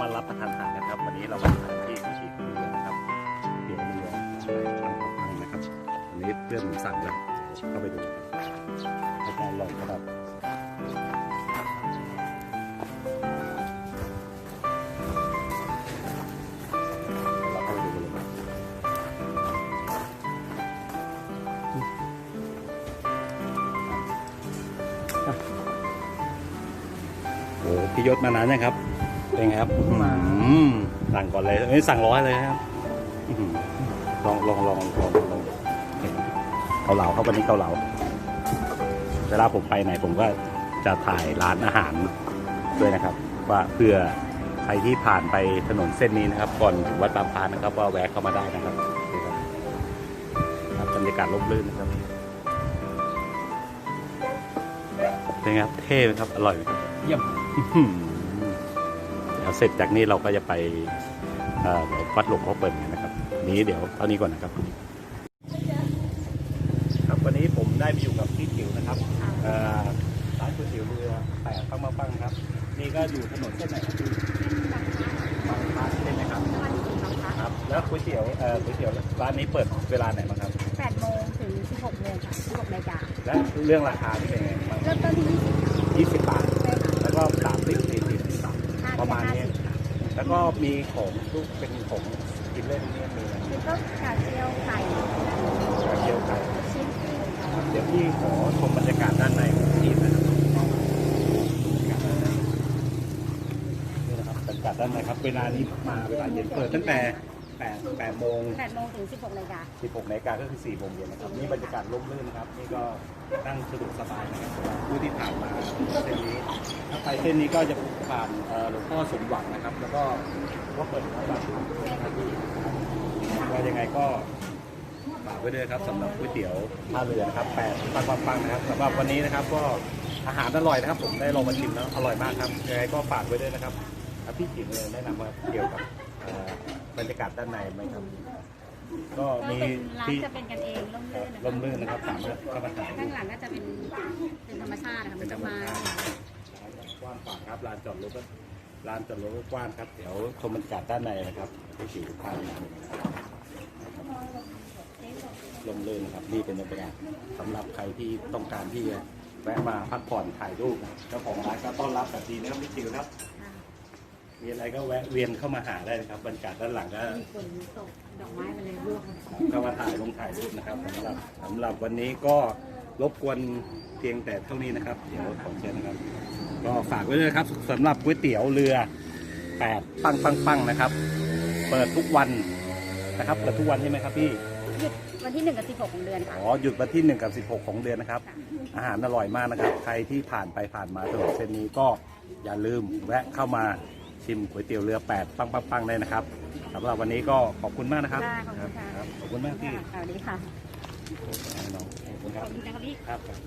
มารับประทานอาหารนะครับ วันนี้เรามาทานที่กุชิเรือนะครับเดี๋ยวเรือทางของพังนะครับวันนี้เพื่อนผมสั่งเลยเข้าไปดูอาจารย์ลอยครับเราเข้าไปดูเลยครับโอ้พี่ยศมานานยังครับ เป็นไงครับอืมสั่งก่อนเลยเอ้ยสั่งร้อยเลยนะครับอื้อหือลองลองลองลองลองเห็นเกาเหลาครับวันนี้เกาเหลาเวลาผมไปไหนผมก็จะถ่ายร้านอาหารด้วยนะครับ ว่าเพื่อใครที่ผ่านไปถนนเส้นนี้นะครับ ก่อนถึงวัดบางพานนะครับว่าแวะเข้ามาได้นะครับนี่ครับครับบรรยากาศร่มรื่นนะครับเป็นไงครับเท่ไหมครับอร่อยไหมครับเยี่ยมอื้อหือ เดี๋ยวเสร็จจากนี้เราก็จะไปเอ่อเดี๋ยววัดหลวงพ่อเปิ่นกันนะครับ นี้เดี๋ยวเท่านี้ก่อนนะครับ ครับวันนี้ผมได้มาอยู่กับพี่จิ๋วนะครับเอ่อร้านก๋วยเตี๋ยวเรือแปะปังมาปังครับ นี่ก็อยู่ถนนเส้นไหนครับพี่บางพาใช่ไหมครับครับ แล้วก๋วยเตี๋ยวเอ่อก๋วยเตี๋ยวร้านนี้เปิดเวลาไหนบ้างครับ8โมงถึง 16โมงค่ะ16นาฬิกาและเรื่องราคาที่เป็นไงบ้างเริ่มต้นที่20บาท20ใช่ค่ะแล้วก็30 40 5 ประมาณนี้50ค่ะแล้วก็มีของลูกเป็นของกินเล่นนี่มีอะไรก็กาเจียวไข่กระเทียวไก่ชิ้นปิ้งครับเดี๋ยวพี่ขอชมบรรยากาศด้านในของที่นะครับนี่นะครับบรรยากาศด้านในครับ เวลานี้มาเวลาเย็นเปิดตั้งแต่ 8 8โมง8โมงถึง 16นาฬิกา16นาฬิกาก็คือ4โมงเย็นนะครับนี่บรรยากาศร่มรื่นนะครับนี่ก็นั่งสะดวกสบายนะครับสำหรับผู้ที่ผ่านมาเส้นนี้ถ้าไปเส้นนี้ก็จะผ่านเอ่อหลวงพ่อสมหวังนะครับ แล้วก็ก็เปิดวัดบางพลีนะครับว่ายังไงก็ฝากไว้ด้วยครับสำหรับก๋วยเตี๋ยวท่าเรือนะครับแปดปังปังปังนะครับสำหรับวันนี้นะครับก็อาหารอร่อยนะครับผมได้ลองมาชิมแล้วอร่อยมากครับยังไงก็ฝากไว้ด้วยนะครับแล้วพี่จิ๋มเลยแนะนำว่าเกี่ยวกับเอ่อ บรรยากาศด้านในไหมครับ ก็ก็มีเป็นร้านที่จะเป็นกันเองร่มรื่นนะคะร่มรื่นนะครับสามารถเข้ามาถ่ายข้างหลังก็จะเป็นเป็นธรรมชาตินะคะเป็เป็นนธรต้นรมไม้ชาติกว้างขวางครับลานจอดรถก็ลานจอดรถก็กว้างครับเดี๋ยวชมบรรยากาศด้านในนะครับที่สิวพามาลมลื่นนะครับนี่เป็นบรรยากาศสำหรับใครที่ต้องการที่จะแวะมาพักผ่อนถ่ายรูปนะเจ้าของร้านก็ต้อนรับแบบดีนะครับพี่จิวครับ ค่ะ มีอะไรก็แวะเวียนเข้ามาหาได้นะครับบรรยากาศด้านหลังก็มีฝนตกดอกไม้มาเลยร่วงเข้ามาถ่ายลงถ่ายรูปนะครับสำหรับสำหรับวันนี้ก็รบกวนเพียงแต่เท่านี้นะครับ เดี๋ยวขอเชิญนะครับ ก็ฝากไว้เลยนะครับสำหรับก๋วยเตี๋ยวเรือแปดปังปังปังนะครับ เปิดทุกวันนะครับเปิดทุกวันใช่ไหมครับพี่หยุดวันที่1กับ16 ของเดือนค่ะอ๋อหยุดวันที่1กับ 16 ของเดือนนะครับ อาหารอร่อยมากนะครับ ใครที่ผ่านไปผ่านมาถนนเส้นนี้ก็อย่าลืมแวะเข้ามา ชิมก๋วยเตี๋ยวเรือแปดปังปังปังเลยนะครับสำหรับวันนี้ก็ขอบคุณมากนะครับได้ขอบคุณค่ะครับขอบคุณมากพี่สวัสดีค่ะน้องขอบคุณคขรัอบบคุณนะคะพี่ ครับครับ